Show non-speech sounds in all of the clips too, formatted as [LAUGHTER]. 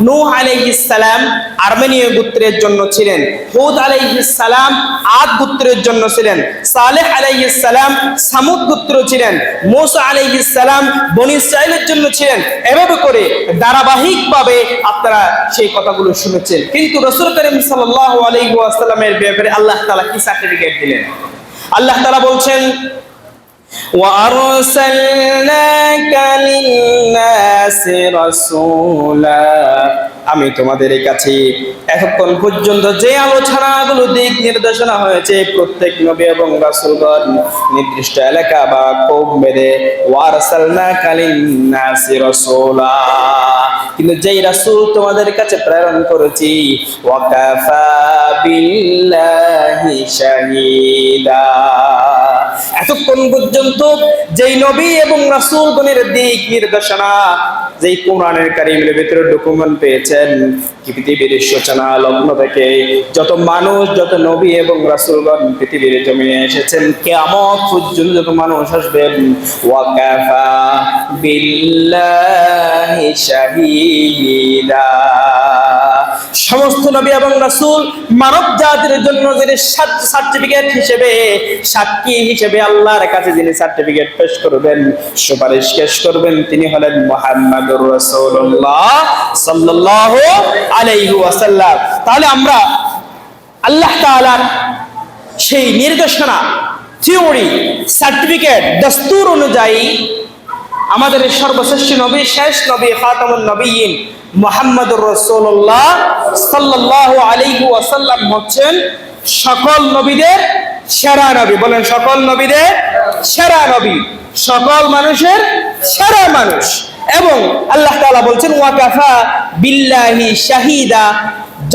নূহ আলাইহিসসালাম আর্মেনীয় গোত্রের জন্য ছিলেন। হুদ আলাইহিসসালাম আদ গোত্রের জন্য ছিলেন। সালেহ আলাইহিসসালাম সামুদ গোত্র ছিলেন। মুসা আলাইহিসসালাম বনি ইসরাইলের জন্য ছিলেন। এভাবে করে ধারাবাহিকভাবে আপনারা সেই কথাগুলো শুনেছেন। কিন্তু রসুল করিম সাল্লাল্লাহু আলাইহি ওয়াসাল্লামের ব্যাপারে আল্লাহ তাআলা কি সার্টিফিকেট দিলেন? আল্লাহ তাআলা বলছেন وأرسلناك للناس رسولا. আমি তোমাদের কাছে এতক্ষণ পর্যন্ত যে আলোচনাগুলো দিক নির্দেশনা হয়েছে, প্রত্যেক নবী এবং রাসূলগণ নির্দিষ্ট এলাকা বা কৌম বেদে ওয়ারসালনা কালিন নাসি রাসূলা। কিন্তু যেই রাসূল তোমাদের কাছে প্রেরণ করেছি, ওয়াকাফা বিল্লাহি শাহিদা। এতক্ষণ পর্যন্ত যেই নবী এবং রাসূলগণের দিক নির্দেশনা যেই কোরআনের কারিমের ভিতরে ডকুমেন্ট পেয়েছেন, পৃথিবীর সূচনা লগ্ন থেকে যত মানুষ, যত নবী এবং রাসূলগণ পৃথিবীর জমিনে এসেছেন কেমন পর্যন্ত যত মানুষ আসবেন, ওয়াকাফা বিল্লাহি শাহিদা। সমস্ত নবী এবং রাসুল মানব জাতির জন্য যিনি সার্টিফিকেট হিসেবে, সাক্ষী হিসেবে আল্লাহর কাছে যিনি সার্টিফিকেট পেশ করবেন, সুপারিশ পেশ করবেন, তিনি হলেন তাহলে আমরা আল্লাহ সেই নির্দেশনা, থিওরি, সার্টিফিকেট, দস্তুর অনুযায়ী আমাদের সর্বশ্রেষ্ঠ নবী, শেষ নবী, খাতামুন নবীন মোহাম্মদুর রসুল্লাহ সাল্লাহ আলাইহু ওয়াসাল্লাম হচ্ছেন সকল নবীদের সেরা নবী। বলেন, সকল নবীদের সেরা নবী। সকল মানুষের সেরা মানুষ। এবং আল্লাহ তালা বলছেন, ওয়াকাফা বিল্লাহি শাহিদা।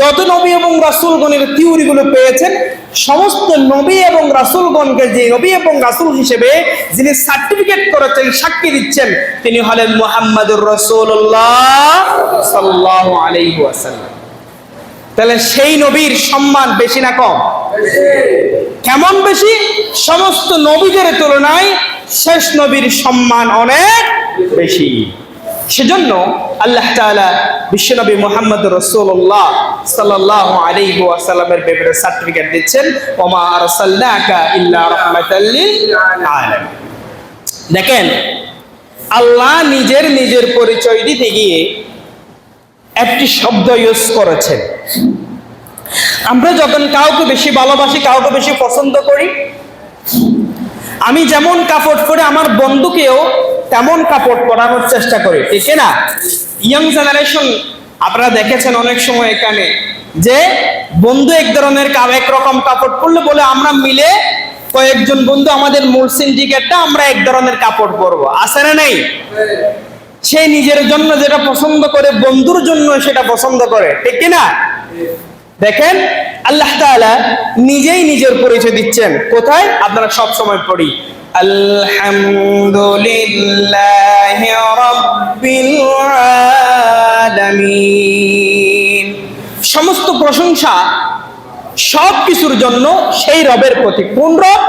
যত নবী এবং রাসূলগণের থিওরিগুলো পেয়েছেন, সমস্ত নবী এবং রাসূলগণকে যে নবী এবং রাসূল হিসেবে যিনি সার্টিফিকেট করেছেন, সাক্ষী দিচ্ছেন, তিনি হলেন মুহাম্মাদুর আলাইহি ওয়াসাল্লাম। তাহলে সেই নবীর সম্মান বেশি না কম? কেমন বেশি? সমস্ত নবীদের তুলনায় শেষ নবীর সম্মান অনেক বেশি। সেজন্য আল্লাহ তাআলা বিশ্বনবী মোহাম্মদ রসুল্লাহ সাল্লাহ আলাইহি ওয়াসাল্লামের ব্যাপারে সার্টিফিকেট দিচ্ছেন, ওমা আলামিন। দেখেন, আল্লাহ নিজের নিজের পরিচয় দিতে গিয়ে একটি শব্দ ইউজ করেছেন। আমরা যখন কাউকে বেশি ভালোবাসি, কাউকে বেশি পছন্দ করি, আমি যেমন কাপড় পরে আমার বন্ধুকেও তেমন কাপড় পরানোর চেষ্টা করি, ঠিক না? ইয়ং জেনারেশন আপনারা দেখেছেন অনেক সময় এখানে যে বন্ধু এক ধরনের কা- একরকম কাপড় পরলে বলে, আমরা মিলে কয়েকজন বন্ধু আমাদের মূল সিন্ডিকেটটা আমরা এক ধরনের কাপড় পরবো। আছে না নেই? সে নিজের জন্য যেটা পছন্দ করে, বন্ধুর জন্য সেটা পছন্দ করে, ঠিক কি না? দেখেন, আল্লাহ তাআলা নিজেই নিজের পরিচয় দিচ্ছেন। কোথায়? আপনারা সব সময় পড়ি। আলহামদুলিল্লাহি রাব্বিল আলামিন। সমস্ত প্রশংসা সব কিছুর জন্য সেই রবের প্রতি। কোন রব?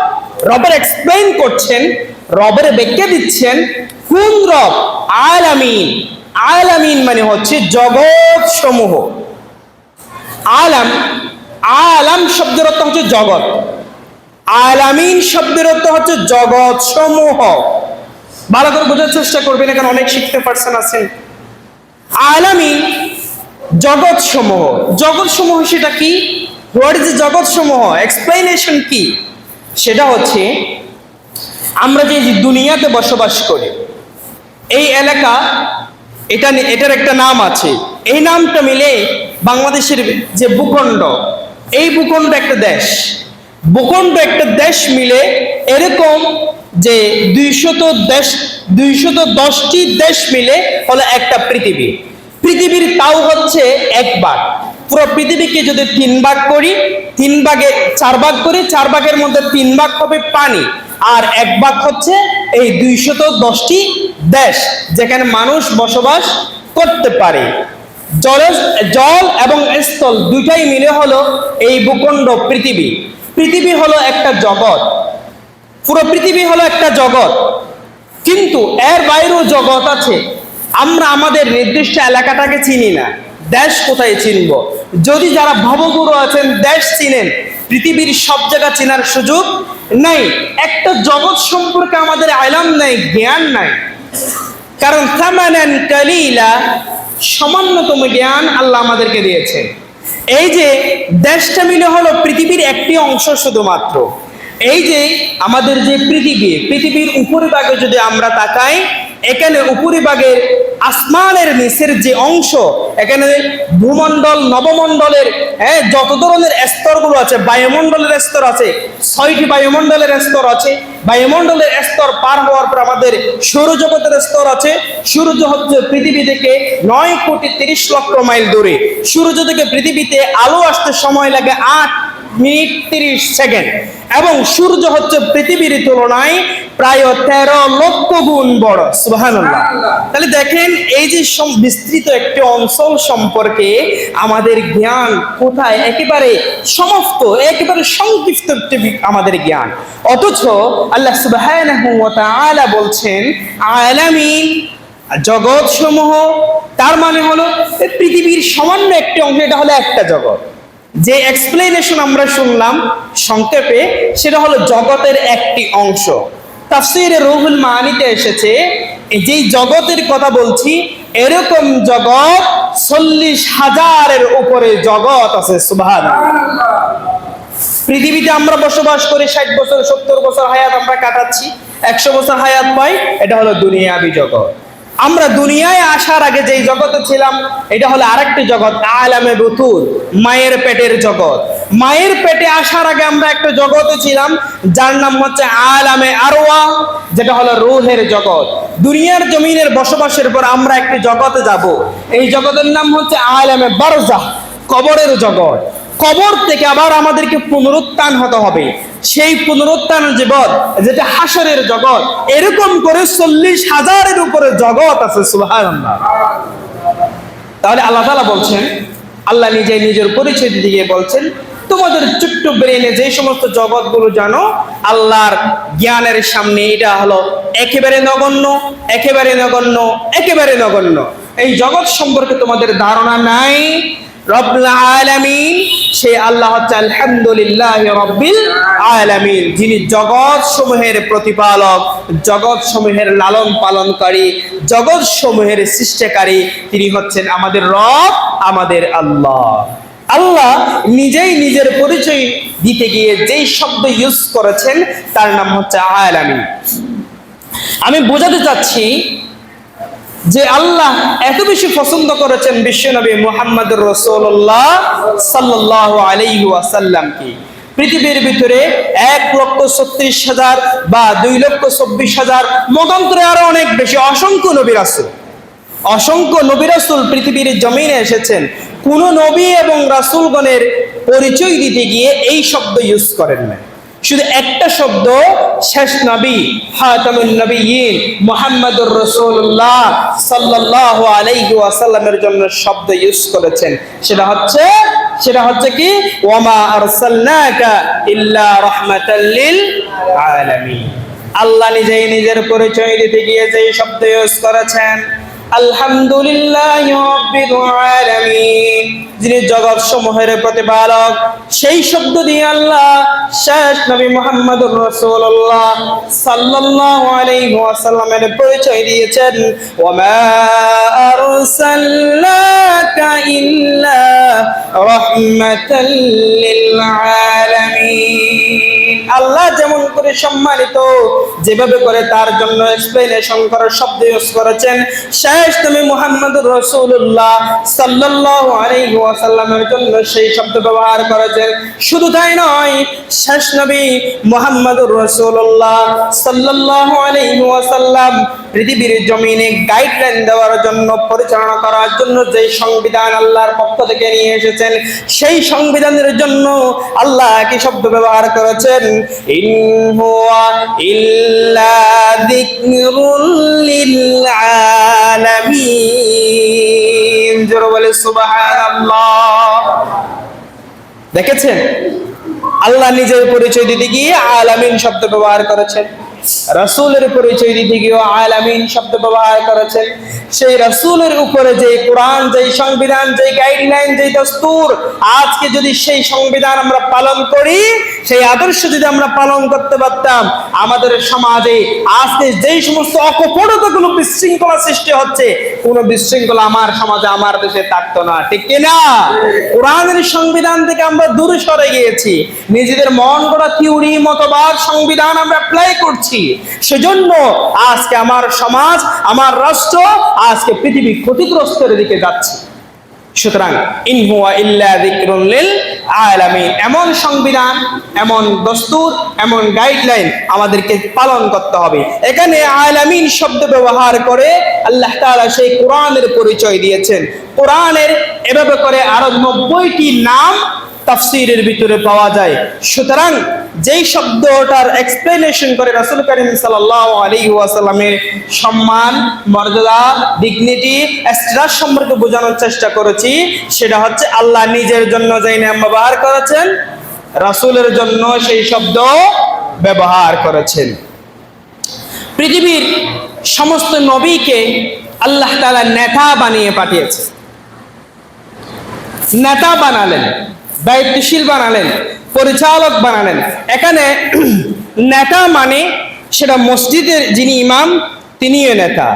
রবের এক্সপ্লেইন করছেন, রবের ব্যাখ্যা দিচ্ছেন, কোন রব? আলামিন। আলামিন মানে হচ্ছে জগৎ সমূহ। আলাম আলাম শব্দের অর্থ হচ্ছে জগৎ। আলামিন শব্দের অর্থ হচ্ছে জগৎ সমূহ। ভালো করে বোঝার চেষ্টা করবেন, এখানে অনেক শিখতে পারছেন, আছেন। আলামিন জগৎ সমূহ। জগৎ সমূহ সেটা কি? হোয়াট ইজ জগৎ সমূহ? এক্সপ্লেনেশন কি? সেটা হচ্ছে, আমরা যে দুনিয়াতে বসবাস করি, এই এলাকা, এটা এটার একটা নাম আছে। এই নামটা মিলে বাংলাদেশের যে ভূখণ্ড, এই ভূখণ্ড একটা দেশ। ভূখণ্ড একটা দেশ মিলে এরকম যে দুইশত দেশ, দুইশত দশটি দেশ মিলে হলো একটা পৃথিবী। পৃথিবীর তাও হচ্ছে এক ভাগ। পুরো পৃথিবীকে যদি তিন ভাগ করি, তিন ভাগে চার ভাগ করি, চার ভাগের মধ্যে তিন ভাগ হবে পানি। আর এক ভাগ হচ্ছে এই দুইশত দশটি দেশ যেখানে মানুষ বসবাস করতে পারে। জল জল এবং স্থল দুইটাই মিলে হলো এই ভূখণ্ড পৃথিবী। পৃথিবী হলো একটা জগৎ। পুরো পৃথিবী হলো একটা জগৎ। কিন্তু এর বাইরেও জগৎ আছে। আমরা আমাদের নির্দিষ্ট এলাকাটাকে চিনি না। দেশ কোথায় চিনব? যদি যারা ভবগুরু আছেন, দেশ চিনেন। পৃথিবীর সব জায়গা চেনার সুযোগ নাই। একটা জগৎ সম্পর্কে আমাদের আলাম নাই, জ্ঞান নাই। কারণ থামানান কালিলা, সামান্যতম জ্ঞান আল্লাহ আমাদেরকে দিয়েছেন। এই যে দেশটা মিলে হলো পৃথিবীর একটি অংশ শুধুমাত্র। এই যে আমাদের যে পৃথিবী, পৃথিবীর উপরিভাগে যদি আমরা তাকাই এখানে উপরিভাগের আসমানের নিচের যে অংশ, এখানে ভূমণ্ডল, নবমণ্ডলের হ্যাঁ যত ধরনের স্তরগুলো আছে, বায়ুমণ্ডলের স্তর আছে, ছয়টি বায়ুমণ্ডলের স্তর আছে। বায়ুমণ্ডলের স্তর পার হওয়ার পর আমাদের সৌরজগতের স্তর আছে। সূর্য হচ্ছে পৃথিবী থেকে নয় কোটি তিরিশ লক্ষ মাইল দূরে। সূর্য থেকে পৃথিবীতে আলো আসতে সময় লাগে আট মিনিট তিরিশ সেকেন্ড। এবং সূর্য হচ্ছে পৃথিবীর তুলনায় প্রায় তেরো লক্ষ গুণ বড় সুবহানাল্লাহ। তাহলে দেখেন এই যে বিস্তৃত একটি অঞ্চল সম্পর্কে আমাদের জ্ঞান কোথায়? একেবারে সমস্ত একেবারে সংক্ষিপ্ত আমাদের জ্ঞান। অথচ আল্লাহ তাআলা বলছেন আলামিন জগৎ সমূহ তার মানে হলো পৃথিবীর সামান্য একটি অংশ এটা হলো একটা জগৎ। যে এক্সপ্লেনেশন আমরা শুনলাম সংক্ষেপে সেটা হলো জগতের একটি অংশ। তাফসিরে রুহুল মানিতে এসেছে যেই জগতের কথা বলছি, এরকম জগৎ চল্লিশ হাজারের উপরে জগৎ আছে সুভান পৃথিবীতে আমরা বসবাস করে, ষাট বছর, সত্তর বছর হায়াত আমরা কাটাচ্ছি, একশো বছর হায়াত পাই, এটা হলো দুনিয়াবি জগৎ। আমরা দুনিয়ায় আসার আগে যেই জগতে ছিলাম, এটা হলো আরেকটি জগৎ, আলামে বুতুর, মায়ের পেটের জগৎ। মায়ের পেটে আসার আগে আমরা একটা জগতে ছিলাম, যার নাম হচ্ছে আলামে আরওয়া, যেটা হলো রুহের জগৎ। দুনিয়ার জমিনের বসবাসের পর আমরা একটি জগতে যাব। এই জগতের নাম হচ্ছে আলামে বারজাহ, কবরের জগৎ। কবর থেকে আবার আমাদেরকে পুনরুত্থান হতে হবে। সেই পুনরুত্থান জীবন যেটা হাসরের জগৎ, এরকম করে চল্লিশ হাজারের উপরে জগৎ আছে সুহান তাহলে আল্লাহ তালা বলছেন, আল্লাহ নিজে নিজের পরিচয় দিয়ে বলছেন, তোমাদের ছোট্ট ব্রেনে যে সমস্ত জগৎগুলো জানো, আল্লাহর জ্ঞানের সামনে এটা হলো একেবারে নগণ্য একেবারে নগণ্য একেবারে নগণ্য। এই জগৎ সম্পর্কে তোমাদের ধারণা নাই। রব্বুল আল্লাহ যিনি জগৎ সমূহের জগৎ সমূহের লালন পালনকারী জগৎ সমূহের সৃষ্টিকারী, তিনি হচ্ছেন আমাদের রব, আমাদের আল্লাহ। আল্লাহ নিজেই নিজের পরিচয় দিতে গিয়ে যেই শব্দ ইউজ করেছেন, তার নাম হচ্ছে আলামিন। আমি বোঝাতে চাচ্ছি যে আল্লাহ এত বেশি পছন্দ করেছেন বিশ্বনবী মুহাম্মদ রসুল্লাহ সাল্লাহ আলাইহি ওয়াসাল্লামকে। পৃথিবীর ভিতরে এক লক্ষ ছত্রিশ হাজার বা দুই লক্ষ চব্বিশ হাজার, মতান্তরে আরও অনেক বেশি অসংখ্য নবী রাসূল। অসংখ্য নবী রাসূল পৃথিবীর জমিনে এসেছেন। কোন নবী এবং রাসূলগণের পরিচয় দিতে গিয়ে এই শব্দ ইউজ করেন না শুধু একটা শব্দ, শেষ নবী হাতামুন নবীন, মুহাম্মদুর রাসূলুল্লাহ সাল্লাল্লাহু আলাইহি ওয়াসাল্লামের জন্য শব্দ ইউজ করেছেন। সেটা হচ্ছে সেটা হচ্ছে কি? ওয়ামা আরসালনাকা ইল্লা রাহমাতাল আলামিন। আল্লাহ নিজেই নিজের পরিচয় দিতে গিয়ে যে শব্দ ইউজ করেছেন। আলহামদুলিল্লাহ যিনি জগৎ সমূহের প্রতিপালক, সেই শব্দ দিয়ে আল্লাহ শেষ নবী মুহাম্মদুর রাসূলুল্লাহ সাল্লাল্লাহু আলাইহি ওয়াসাল্লামের পরিচয় দিয়েছেন। ওয়ামা আরসালনাকা ইল্লা রাহমাতাল লিল আলামিন। আল্লাহ যেমন করে সম্মানিত, যেভাবে করে তার জন্য এক্সপ্লেনেশন করার শব্দ ইউজ করেছেন শেষ তুমি মুহাম্মদুর রাসূলুল্লাহ সাল্লাল্লাহু আলাইহি জন্য সেই শব্দ ব্যবহার করেছেন। শুধু তাই নয়, শেষ নবী মোহাম্মদ রসুল্লাহ সাল্লাল্লাহু আলাইহি ওয়াসাল্লাম পৃথিবীর জমিনে গাইডলাইন দেওয়ার জন্য পরিচালনা করার জন্য যে সংবিধান আল্লাহর পক্ষ থেকে নিয়ে এসেছেন, সেই সংবিধানের জন্য আল্লাহ কি শব্দ ব্যবহার করেছেন ইল্লা যিকরুল জোরে বলে সুবহানাল্লাহ। দেখেছেন? আল্লাহ নিজের পরিচয় দিতে গিয়ে আলামিন শব্দ ব্যবহার করেছেন। রাসূলের পরিচয় দিতে গিয়ে আলামিন শব্দ ব্যবহার করেছেন, সেই রাসূলের উপরে যে কোরআন যে সংবিধান যে গাইডলাইন যে দস্তুর, আজকে যদি সেই সংবিধান আমরা পালন করি, সেই আদর্শ যদি আমরা পালন করতে পারতাম, আমাদের সমাজে আজকে যেই সমস্ত অকপটতাগুলো বিশৃঙ্খলা সৃষ্টি হচ্ছে কোন বিশৃঙ্খলা আমার সমাজে, আমার দেশে থাকতো না। ঠিক কিনা কোরআনের সংবিধান থেকে আমরা দূরে সরে গিয়েছি। নিজেদের মন গড়া থিওরি, মতবাদ, সংবিধান আমরা অ্যাপ্লাই করছি। সেজন্য আজকে আমার সমাজ, আমার রাষ্ট্র আজকে পৃথিবী ক্ষতিগ্রস্তের দিকে যাচ্ছে। সুতরাং ইনহুয়া ইল্লা লিল আলামিন। এমন সংবিধান, এমন দস্তুর, এমন গাইডলাইন আমাদেরকে পালন করতে হবে। এখানে আলামিন শব্দ ব্যবহার করে আল্লাহ তাআলা সেই কোরআনের পরিচয় দিয়েছেন। কোরআনের এভাবে করে আরও নব্বইটি নাম তাফসিরের ভিতরে পাওয়া যায়। সুতরাং যেই শব্দটার এক্সপ্লেনেশন করে রাসূল করিম সাল্লাল্লাহু আলাইহি ওয়াসাল্লামের সম্মান, মর্যাদা ডিগনিটি স্ট্যাটাস সম্পর্কে বোঝানোর চেষ্টা করেছি, সেটা হচ্ছে আল্লাহ নিজের জন্য যেই নাম ব্যবহার করেছেন, রাসূলের জন্য সেই শব্দ ব্যবহার করেছেন। পৃথিবীর সমস্ত নবীকে আল্লাহ তাআলা নেতা বানিয়ে পাঠিয়েছে। নেতা বানালেন। দায়িত্বশীল বানালেন, পরিচালক বানালেন। এখানে [CLEARS THROAT] নেতা মানে সেটা মসজিদের যিনি ইমাম, তিনিও নেতা।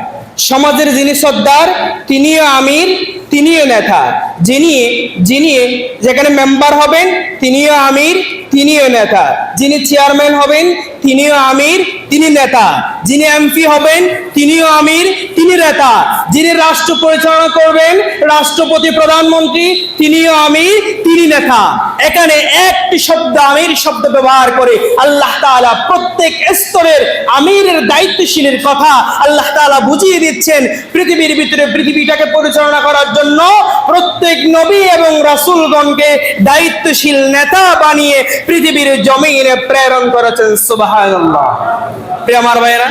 সমাজের যিনি সর্দার, তিনিও আমির তিনিও নেতা। যিনি যিনি যেখানে মেম্বার হবেন, তিনিও আমির, তিনিও নেতা। যিনি চেয়ারম্যান হবেন, তিনিও আমির, তিনি নেতা। যিনি এমপি হবেন, তিনিও আমির, তিনি নেতা। যিনি রাষ্ট্র পরিচালনা করবেন, রাষ্ট্রপতি, প্রধানমন্ত্রী, তিনিও আমির, তিনি নেতা। এখানে একটি শব্দ আমির শব্দ ব্যবহার করে আল্লাহ তাআলা প্রত্যেক স্তরের আমিরের দায়িত্বশীলের কথা আল্লাহ তাআলা বুঝিয়ে দিচ্ছেন। পৃথিবীর ভিতরে পৃথিবীটাকে পরিচালনা করার জন্য প্রত্যেক নবী এবং রাসূলগণকে দায়িত্বশীল নেতা বানিয়ে পৃথিবীর জমিনে প্রেরণ করেছেন প্রিয় আমার ভাইয়েরা,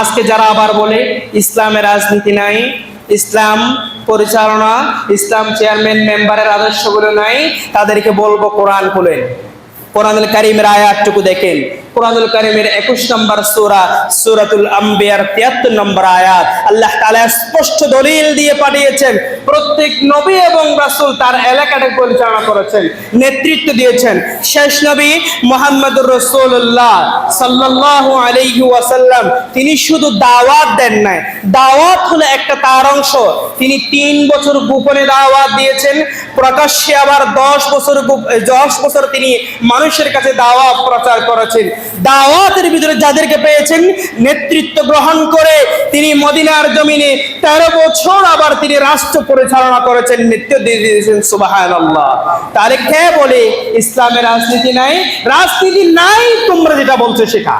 আজকে যারা আবার বলে, ইসলামের রাজনীতি নাই, ইসলাম পরিচালনা, ইসলাম চেয়ারম্যান, মেম্বারের আদর্শগুলো নাই, তাদেরকে বলব কোরআন খুলেন। কোরআনুল কারিমের আয়াতটুকু দেখেন। কোরআনুল কারিমের একুশ নম্বর সূরা, সূরাতুল আম্বিয়ার তিয়াত্তর নম্বর আয়াত। আল্লাহ তাআলা স্পষ্ট দলিল দিয়ে পাঠিয়েছেন, প্রত্যেক নবী এবং রাসূল তার এলাকাটাকে পরিচালনা করেছেন, নেতৃত্ব দিয়েছেন। শেষ নবী মুহাম্মদুর রাসূলুল্লাহ সাল্লাল্লাহু আলাইহি ওয়াসাল্লাম, তিনি শুধু দাওয়াত দেন নাই। দাওয়াত হলো একটা তার অংশ। তিনি তিন বছর গোপনে দাওয়াত দিয়েছেন, প্রকাশ্যে আবার দশ বছর দশ বছর তিনি মানুষের কাছে দাওয়াত প্রচার করেছেন। দাওয়াতের ভিতরে যাদেরকে পেয়েছেন, নেতৃত্ব গ্রহণ করে তিনি মদিনার জমিনে তেরো বছর আবার তিনি রাষ্ট্র পরিচালনা করেছেন নেতৃত্ব দিয়ে দিয়েছেন সুবাহান আল্লাহ তাহলে কে বলে ইসলামের রাজনীতি নাই? রাজনীতি নাই, তোমরা যেটা বলছো সেটা।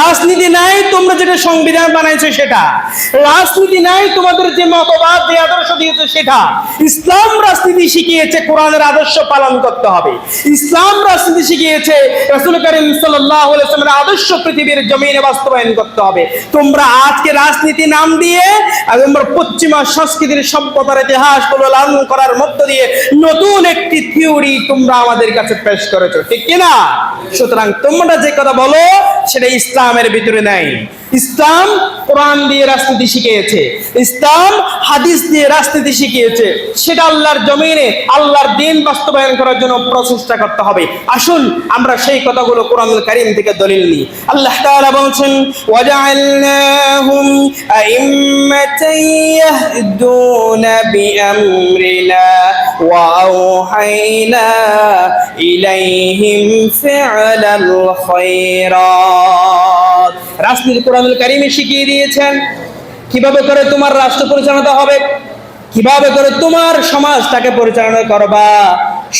রাজনীতি নাই, তোমরা যেটা সংবিধান বানাইছো সেটা। রাজনীতি নাই, তোমাদের যে মতবাদ, যে আদর্শ দিয়েছে সেটা। ইসলাম রাজনীতি শিখিয়েছে, কোরআনের আদর্শ পালন করতে হবে। ইসলাম রাজনীতি শিখিয়েছে, রাসূল করিম ওয়াসাল্লামের আদর্শ পৃথিবীর জমিনে বাস্তবায়ন করতে হবে। তোমরা আজকে রাজনীতি নাম দিয়ে, আর তোমরা পশ্চিমা সংস্কৃতির সভ্যতার ইতিহাসগুলো লালন করার মধ্য দিয়ে নতুন একটি থিওরি তোমরা আমাদের কাছে পেশ করেছ। ঠিক কিনা? সুতরাং তোমরা যে কথা বলো সেটা ইসলামের ভিতরে নাই। ইসলাম কোরআন দিয়ে রাজনীতি শিখিয়েছে। ইসলাম হাদিস দিয়ে রাজনীতি শিখিয়েছে। সেটা আল্লাহর জমিনে, আল্লাহর দিন বাস্তবায়ন করার জন্য প্রচেষ্টা করতে হবে। আসুন, আমরা সেই কথাগুলো কোরআনুল কারীম থেকে দলিল নিই। আল্লাহ তাআলা বলছেন, ওয়াজআলনাহুম আইম্মাতান ইয়াহদুনা বিআমরিনা ওয়া আওহাইনা ইলাইহিম ফি'লাল খায়রাত রাসূল কোরআনুল কারিমে শিখিয়ে দিয়েছেন, কীভাবে করে তোমার রাষ্ট্র পরিচালনা হবে, কীভাবে করে তোমার সমাজটাকে পরিচালনা করবা।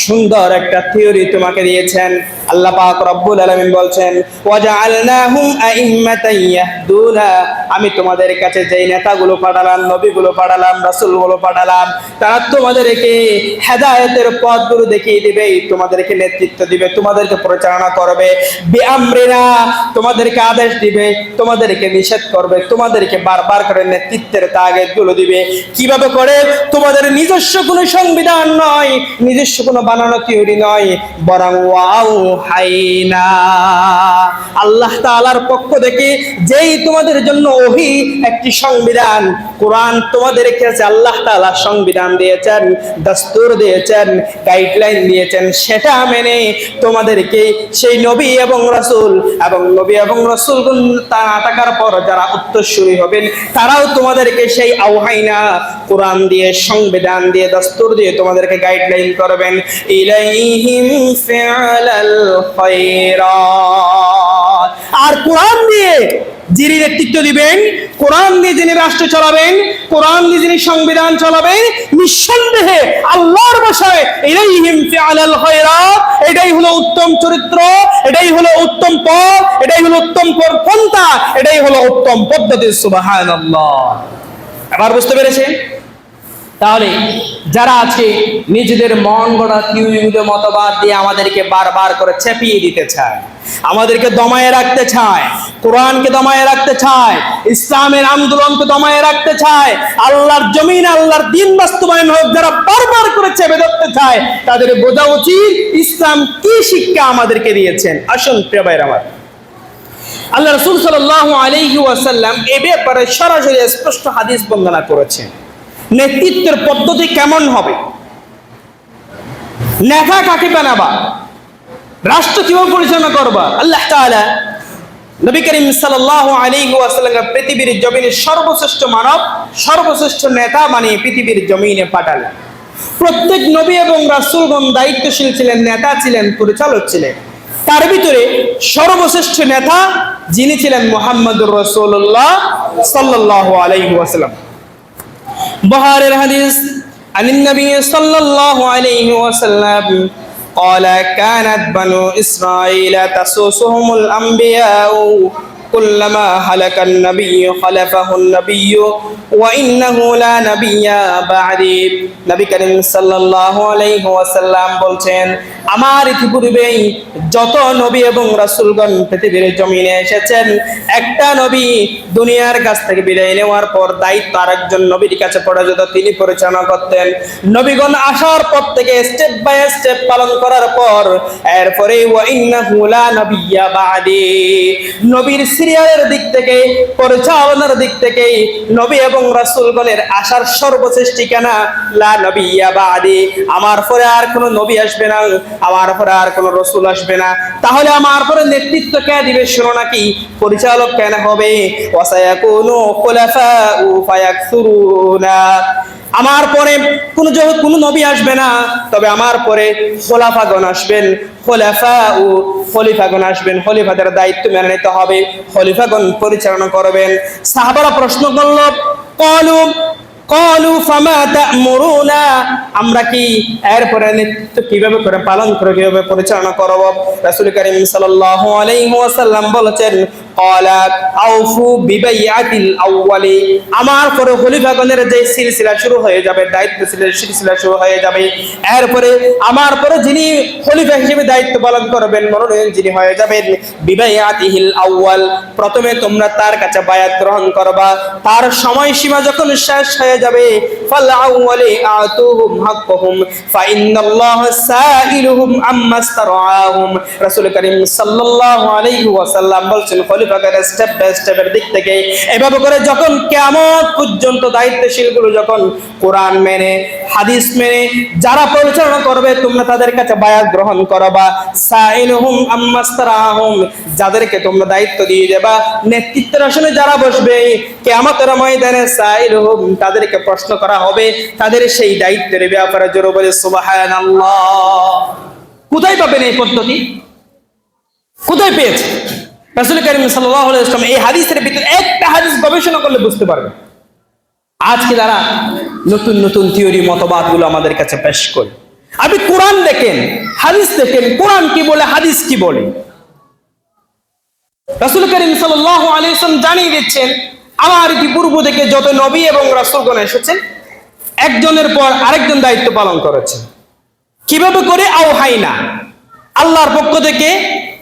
সুন্দর একটা থিওরি তোমাকে দিয়েছেন। আল্লাহ পাক রব্বুল আলামিন বলছেন, ওয়াজআলনাহুম আইম্মাতান ইয়াহদুনা। আমি তোমাদের কাছে যেই নেতাগুলো পাঠালাম, নবীগুলো পাঠালাম, রাসূলগুলো পাঠালাম, তারা তোমাদেরকে হেদায়েতের পথগুলো দেখিয়ে দিবে, তোমাদেরকে নেতৃত্ব দিবে, তোমাদেরকে পরিচালনা করবে। বিআমরিনা, তোমাদেরকে আদেশ দিবে, তোমাদেরকে নিষেধ করবে, তোমাদেরকে বারবার করে নেতৃত্বের তাগেদগুলো দিবে। কীভাবে করে? তোমাদের নিজস্ব কোনো সংবিধান নয়, নিজস্ব কোনো কোনো বানানো থিওরি নয়, বরং ওয়াও, হাইনা। আল্লাহ তাআলার পক্ষ থেকে যেই তোমাদের জন্য ওহি, একটি সংবিধান, কোরআন তোমাদের কাছে আল্লাহ তাআলা সংবিধান দিয়েছেন, দস্তুর দিয়েছেন গাইডলাইন দিয়েছেন, সেটা মেনে তোমাদেরকে সেই নবী এবং রাসূল এবং নবী এবং রাসূল থাকার পর যারা উত্তরসূরি হবেন, তারাও তোমাদেরকে সেই আওহাইনা, কোরআন দিয়ে, সংবিধান দিয়ে, দস্তুর দিয়ে তোমাদেরকে গাইডলাইন করবেন। ইলাইহিম ফিআলাল খায়রাত। আর কোরআন দিয়ে যিনি নেতৃত্ব দিবেন, কোরআন দিয়ে যিনি রাষ্ট্র চালাবেন, কোরআন দিয়ে যিনি সংবিধান চালাবেন, নিঃসন্দেহে আল্লাহর ভাষায় ইলাইহিম ফিআলাল খায়রাত, এটাই হলো উত্তম চরিত্র, এটাই হলো উত্তম পথ, এটাই হলো উত্তম পন্থা, এটাই হলো উত্তম পদ্ধতি, সুবহানাল্লাহ। এবার বুঝতে পেরেছেন? তাহলে যারা আছে, নিজেদের মন গড়া থিওরিগুলো মতবাদ দিয়ে আমাদেরকে বারবার করে চেপিয়ে দিতে চায়, আমাদেরকে দমায়ে রাখতে চায়, কোরআনকে দমায়ে রাখতে চায়, ইসলামের আন্দোলনকে দমায়ে রাখতে চায়, আল্লাহর জমিন, আল্লাহর দিন বাস্তবায়ন হোক, যারা বারবার করে চেপে ধরতে চায়, তাদের বোঝা উচিত ইসলাম কি শিক্ষা আমাদেরকে দিয়েছেন। আসুন, প্রিয় ভাইয়ের আমার। আল্লাহ রসুল সাল্লাল্লাহু আলাইহি ওয়াসাল্লাম এ ব্যাপারে সরাসরি স্পষ্ট হাদিস বর্ণনা করেছেন। নেতৃত্বের পদ্ধতি কেমন হবে? নেতা কাকে বানাবা? রাষ্ট্র কীভাবে পরিচালনা করবা? আল্লাহ তাআলা নবী করিম সাল্লাল্লাহু আলাইহি ওয়াসাল্লাম পৃথিবীর জমিনে সর্বশ্রেষ্ঠ মানব, সর্বশ্রেষ্ঠ নেতা বানিয়ে পৃথিবীর জমিনে পাঠালেন প্রত্যেক নবী এবং রাসূলগণ দায়িত্বশীল ছিলেন, নেতা ছিলেন, পরিচালক ছিলেন। তার ভিতরে সর্বশ্রেষ্ঠ নেতা যিনি ছিলেন মোহাম্মদুর রসুল্লাহ সাল্লাল্লাহু আলাইহি ওয়াসাল্লাম। بخاري الحديث عن النبي صلى الله عليه وسلم قال كانت بنو إسرائيل تسوسهم الأنبياء كلما هلك النبي خلفه النبي وإنه لا نبي بعدي নবী করিম সাল্লাল্লাহু আলাইহি ওয়াসাল্লাম বলছেন আমার ইতিপূর্বেই যত নবী এবং রাসূলগণ পৃথিবীর জমিনে এসেছেন একটা নবী দুনিয়ার কাছ থেকে বিদায় নেওয়ার পর দায়িত্ব আরেকজন নবীর কাছে পড়ে যেত তিনি পরিচালনা করতেন নবীগণ আসার পর থেকে স্টেপ বাই স্টেপ পালন করার পর এরপরে ওয়াইন্নাহু লা নাবিয়্যা বাদি নবীর সিরিয়ালের দিক থেকে, পরিচালনার দিক থেকে নবী এবং রাসূলগণের আসার সর্বশেষ ঠিকানা লা নবিয়্যা বাদি। আমার পরে আর কোনো নবী আসবে না, আমার পরে আর কোনো রসুল আসবে না। তাহলে আমার পরে নেতৃত্ব কে দিবে শুনো নাকি পরিচালক কেন হবে? ওয়াসায়াকুনু ফায়াকসুরুনা। আমার পরে কোনো কোনো নবী আসবে না। তবে আমার পরে খোলাফাগণ আসবেন। খোলাফা ও খলিফাগণ আসবেন। খলিফাদের দায়িত্ব মেনে নিতে হবে। খলিফাগণ পরিচালনা করবেন। সাহাবারা প্রশ্ন করল, কলু কলু ফামা তা'মুরুনা? আমরা কি এরপরে নেতৃত্ব কীভাবে করে পালন করে কীভাবে পরিচালনা করব? রাসূল করিম সাল্লাল্লাহু আলাইহি ওয়াসাল্লাম বলেছেন আমার পরে যে সিলসিলা শুরু হয়ে যাবে দায়িত্ব সিলসিলা শুরু হয়ে যাবে, এরপরে আমার পরে যিনি হিসেবে দায়িত্ব পালন করবেন, মনোনয়ন যিনি হয়ে যাবেন আউয়াল। প্রথমে তোমরা তার কাছে বায়াত গ্রহণ করবা। তার সময়সীমা যখন শেষ হয়ে যাবে, ফাল আলাইহি ওয়াসাল্লাম বলছেন খলিফাকে স্টেপ বাই স্টেপের দিক থেকে এভাবে করে যখন কিয়ামত পর্যন্ত যখন কোরআন মেনে, হাদিস মেনে, যারা পরিচালনা করবে, তোমরা তাদের কাছে বায়াত গ্রহণ আম্মা ইস্তারআহুম যাদেরকে তোমরা দায়িত্ব দিয়ে দেবা, নেতৃত্বের আসনে যারা বসবে, কিয়ামতের ময়দানে সাইলুহুম তাদেরকে প্রশ্ন করা হবে, তাদের সেই দায়িত্বের ব্যাপারে জোরে বলে সুবহানাল্লাহ। কোথায় পাবেন এই পদ্ধতি? কোথায় পেয়েছে রাসূল করিম ওয়াসাল্লাম এই হাদিসের ভিতরে একটা হাদিস গবেষণা করলে বুঝতে পারবে আজকে যারা নতুন নতুন থিওরি মতবাদগুলো আমাদের কাছে পেশ করে, আপনি কোরআন দেখেন, হাদিস দেখেন, কোরআন কি বলে, হাদিস কি বলে? রাসূল করিম সাল্লাল্লাহু আলাইহি ওয়াসাল্লাম জানিয়ে দিচ্ছেন, আমার পূর্ব থেকে যত নবী এবং রাসূলগণ এসেছেন, একজনের পর আরেকজন দায়িত্ব পালন করেছেন। কীভাবে করে? আওহাইনা। আল্লাহর পক্ষ থেকে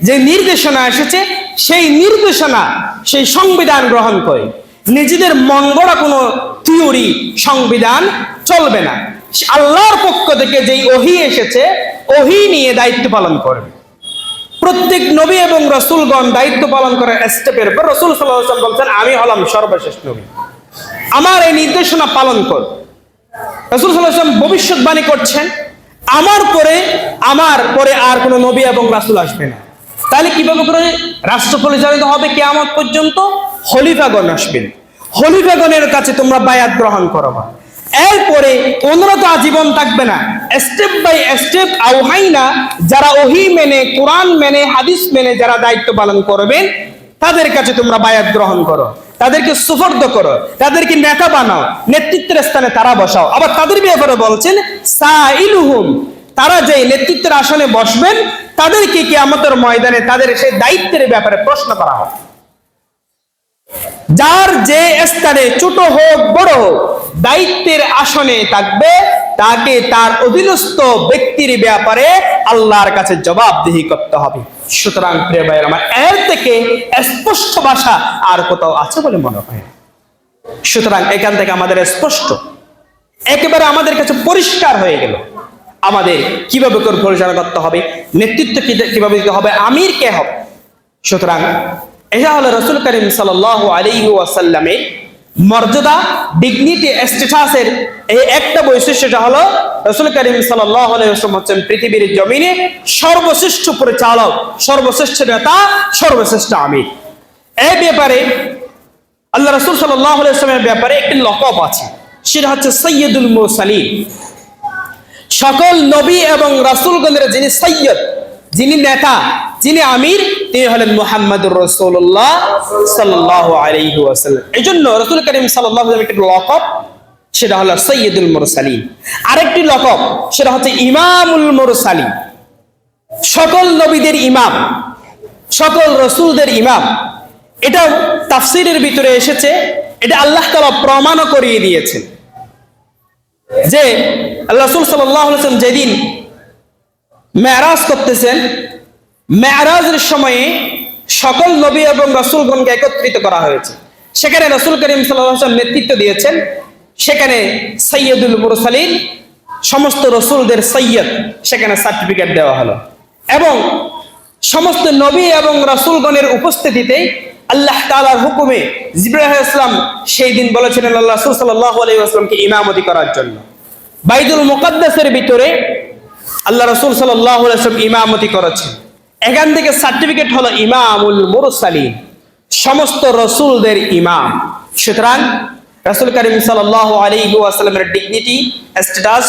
যে নির্দেশনা এসেছে সেই নির্দেশনা, সেই সংবিধান গ্রহণ করে। নিজেদের মন গড়া কোনো থিওরি, সংবিধান চলবে না। আল্লাহর পক্ষ থেকে যেই ওহি এসেছে, ওহি নিয়ে দায়িত্ব পালন করবে। প্রত্যেক নবী এবং রসুলগণ দায়িত্ব পালন করার স্টেপের পর রসুল সাল্লাহ বলছেন, আমি হলাম সর্বশেষ নবী। আমার এই নির্দেশনা পালন কর। রসুল সাল্লাম ভবিষ্যৎবাণী করছেন, আমার পরে আমার পরে আর কোনো নবী এবং রাসুল আসবে না। তাহলে কীভাবে করে রাষ্ট্র পরিচালিত হবে কেয়ামত পর্যন্ত? হলিফাগণ আসবেন। হলিফাগণের কাছে তোমরা বায়াত গ্রহণ করবা এরপরে ওনারা তো আজীবন থাকবে না। স্টেপ বাই স্টেপ আউহাইনা যারা ওহি মেনে, কোরআন মেনে, হাদিস মেনে যারা দায়িত্ব পালন করবেন, তাদের কাছে তোমরা বায়াত গ্রহণ করো। তাদেরকে সুফর্দ করো। তাদেরকে নেতা বানাও। নেতৃত্বের স্থানে তারা বসাও। আবার তাদের ব্যাপারে বলছেন সাইলুহুম তারা যে নেতৃত্বের আসনে বসবেন, তাদেরকে কি আমাদের ময়দানে তাদের সেই দায়িত্বের ব্যাপারে প্রশ্ন করা হবে যার যে স্থানে ছোট হোক, বড় হোক, দায়িত্বের আসনে থাকবে, তাকে তার অধীনস্থ ব্যক্তির ব্যাপারে আল্লাহর কাছে জবাবদিহি করতে হবে। সুতরাং প্রিয় ভাইয়ের আমার, এর থেকে স্পষ্ট ভাষা আর কোথাও আছে বলে মনে হয়? সুতরাং এখান থেকে আমাদের স্পষ্ট। একেবারে আমাদের কাছে পরিষ্কার হয়ে গেল। আমাদের কীভাবে করে পরিচালনা করতে হবে? নেতৃত্ব কীভাবে দিতে হবে? আমির কে হবে? সুতরাং এটা হলো রসুল করিম সাল আলী মর্যাদা ডিগনিটি স্ট্যাটাসের এই একটা বৈশিষ্ট্যটা হলো রসুল করিম আলাইসলাম হচ্ছেন পৃথিবীর জমিনে সর্বশ্রেষ্ঠ পরিচালক, সর্বশ্রেষ্ঠ নেতা, সর্বশ্রেষ্ঠ আমির। এই ব্যাপারে আল্লাহ রসুল সাল্লাহ ব্যাপারে একটি লকব আছে। সেটা হচ্ছে সৈয়দুল মুরসালিম সকল নবী এবং রাসূলগণের যিনি সৈয়দ, যিনি নেতা, যিনি আমির, তিনি হলেন মুহাম্মদুর রাসূলুল্লাহ সাল্লাল্লাহু আলাইহি ওয়াসাল্লাম। এজন্য রাসূল করিম আলাইহি একটি লকব, সেটা হলো সৈয়দুল মুরসালিন। আরেকটি লকব, সেটা হচ্ছে ইমামুল মুরসালিন। সকল নবীদের ইমাম, সকল রসুলদের ইমাম, এটাও তাফসিরের ভিতরে এসেছে, এটা আল্লাহ তাআলা প্রমাণও করিয়ে দিয়েছেন। যে রসুল সাল্লাম যেদিন মেয়ারাজ করতেছেন মেয়ারাজের সময়ে সকল নবী এবং রসুলগণকে একত্রিত করা হয়েছে। সেখানে রসুল করিম সাল্লাম নেতৃত্ব দিয়েছেন। সেখানে সৈয়দুল মুরসালিন, সমস্ত রসুলদের সৈয়দ সেখানে সার্টিফিকেট দেওয়া হলো। এবং সমস্ত নবী এবং রসুলগণের উপস্থিতিতে আল্লাহ তালার হুকুমে জিব্রাহ ইসলাম সেই দিন বলেছিলেন, আল্লাহ রসুল সাল্লাহ আলাই আসলামকে ইমামতি করার জন্য। বাইদুল মুকাদ্দাসের ভিতরে আল্লাহ রসুল সাল্লাহ আলাইসলাম ইমামতি করেছেন। এখান থেকে সার্টিফিকেট হলো ইমামুল মুরসালিন, সমস্ত রসুলদের ইমাম। সুতরাং রসুল করিম সাল্লাহ আলী ওয়াসাল্লামের ডিগনিটি স্ট্যাটাস